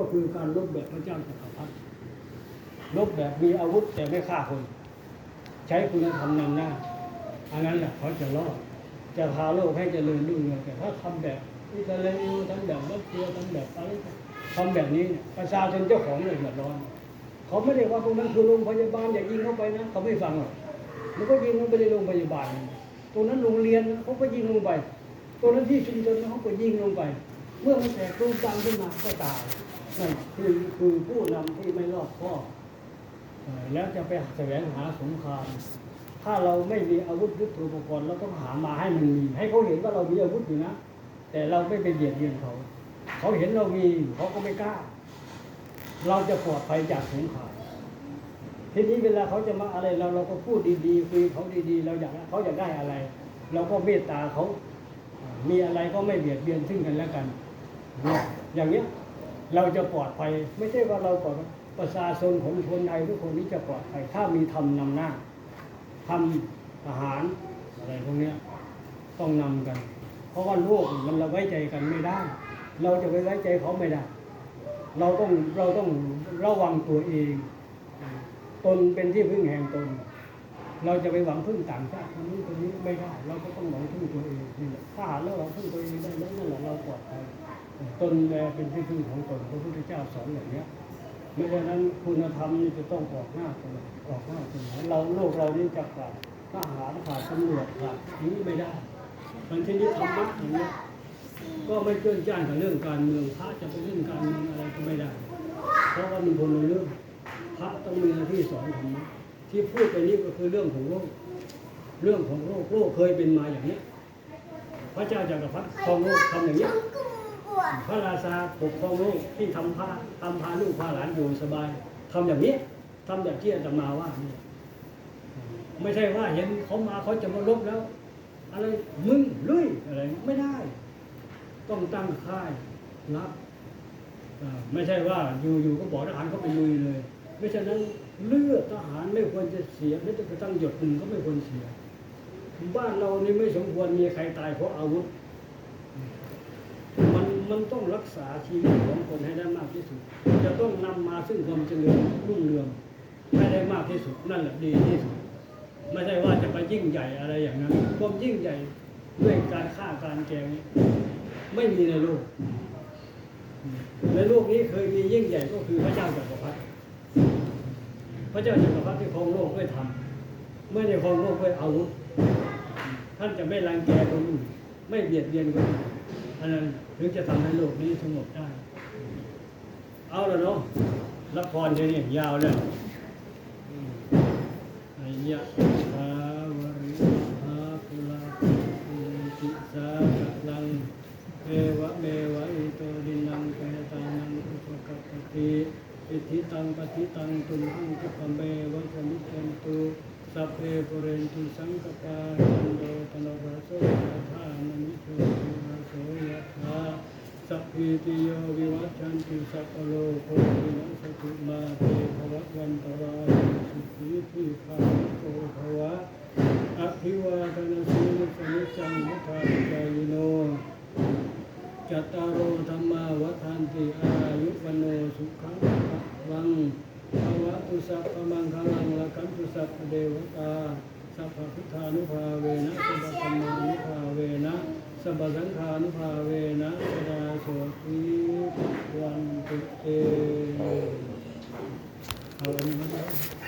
ก็คือการลบแบบพระเจ้าจักรพรรดิลบแบบมีอาวุธแต่ไม่ฆ่าคน ใช้คุณธรรมนำหน้าอันนั้นแหละเขาจะรอดจะพาโลกให้เจริญรุ่งเรืองแต่ถ้าทำแบบอิสราเอลทำแบบรัสเซียทำแบบอะไรทำแบบนี้เนี่ยประชาชนเจ้าของเลยเดือดร้อน เขาไม่ได้ว่าตรงนั้นคือโรงพยาบาลอย่ายิงเข้าไปนะเขาไม่ฟังหรอกมันก็ยิงลงไปในโรงพยาบาลตรงนั้นโรงเรียนเขาก็ยิงลงไปตรงนั้นที่ชุมชนเขาก็ยิงลงไป เมื่อมันแตกรูปกลางขึ้นมาก็ตาย นั่นคือคือผู้นำที่ไม่รอบคอบแล้วจะไปแสวงหาสงคราม ถ้าเราไม่มีอาวุธยุทโธปกรณ์เราต้องหามาให้มันมี ให้เขาเห็นว่าเรามีอาวุธอยู่นะ แต่เราไม่ไปเบียดเบียนเขา เขาเห็นเรามีเขาก็ไม่กล้า เราจะปลอดภัยจากสงคราม ทีนี้เวลาเขาจะมาอะไรเราเราก็พูดดีๆคุยเขาดีๆ เราอยากเขาอยากได้อะไร เราก็เมตตาเขา มีอะไรก็ไม่เบียดเบียนซึ่งกันและกัน อย่างเนี้ย เราจะปลอดภัย ไม่ใช่ว่าเราปลอดประชาชนของคนไทยทุกคนนี้จะปลอดภัย ถ้ามีธรรมนำหน้าทำทหารอะไรพวกนี้ต้องนำกัน เพราะว่าโลกมันเราไว้ใจกันไม่ได้ เราจะไปไว้ใจเขาไม่ได้ เราต้องเราต้องระวังตัวเอง ตนเป็นที่พึ่งแห่งตน เราจะไปหวังพึ่งต่างชาติคนนี้คนนี้ไม่ได้ เราก็ต้องหวังพึ่งตัวเองนี่แหละถ้าหาเราหวังพึ่งตัวเองได้แล้วนั่นแหละ ตนแลเป็นที่พึ่งของตนพระพุทธเจ้าสอนอย่างนี้ไม่ฉะนั้นคุณธรรมนี่จะต้องออกหน้าตลอออกหน้าเสมอเราโลกเรานี่จะขาดทหารขาดตำรวจขาดนี้ไม่ได้บางทีนี้ธรรมะอย่างนี้ก็ไม่เกินจ้านกับเรื่องการเมืองพระจะไปเรื่องการเมืองอะไรก็ไม่ได้ เพราะว่ามันคนละเรื่องพระต้องมีหน้าที่สอนธรรมะที่พูดไปนี้ก็คือเรื่องของโลก เรื่องของโลกโลกเคยเป็นมาอย่างนี้ พระเจ้าจักรพรรดิครองโลกทำอย่างนี้ พระราชาปกครองโลกที่ทำพาทำพาลูกพาหลานอยู่สบายทำอย่างนี้ทำอย่างที่อาตมาว่านี่ไม่ใช่ว่าเห็นเขามาเขาจะมาลบแล้ว อะไรมึงลุยอะไรไม่ได้ ต้องตั้งค่ายรับไม่ใช่ว่าอยู่ๆก็บอกทหารเขาไปลุยเลยไม่ฉะนั้นเลือดทหารไม่ควรจะเสียไม่ต้องกระทั่งหยดหนึ่งก็ไม่ควรเสีย บ้านเรานี่ไม่สมควรมีใครตายเพราะอาวุธ มันต้องรักษาชีวิตของคนให้ได้มากที่สุด จะต้องนำมาซึ่งความเจริญรุ่งเรืองให้ได้มากที่สุดนั่นแหละดีที่สุด ไม่ใช่ว่าจะไปยิ่งใหญ่อะไรอย่างนั้นความยิ่งใหญ่ด้วยการฆ่าการแกงนี่ไม่มีในโลกในโลกนี้เคยมียิ่งใหญ่ก็คือพระเจ้าจักรพรรดิพระเจ้าจักรพรรดิที่ครองโลกด้วยธรรมไม่ได้ครองโลกด้วยอาวุธท่านจะไม่รังแกคนอื่นไม่เบียดเบียนคนอื่น อันนั้นถึงจะทำให้โลกนี้สงบได้ เอาล้วเนาะละครเนี่ยยาวแล้วอืมอายะทาวริหาปุลาปุจิสาคะลังเอวะเมวะอิโตดินังเปตานังอุปกัปติอิทิตังปฏิตังตุมหังคุปเมวะสมิจันตุสัพเพปุเรนตุสังกปาจันโดตโนรโสยะธามณิโชติระโสยะธาสั พพิติโยวิวัชชันติสัพโลกโควินัสตุมาเตภวะวันตรายสุขีทีขาโตภวะอภิวาทนาสีลิสนิจังมุทาใจโนจัตตารโอธรรมาวัฏันติอายุวันโนสุขังวังภาวะตุสัพพมังคลังละกันตุสัพเดวตาสัพพพุทธานุภาเวนะสัพพธรรมานุภาเวนะ สัพสังขานุภาเวนะสดาโสติวันตุเตเอาอันนี้มาแล้ว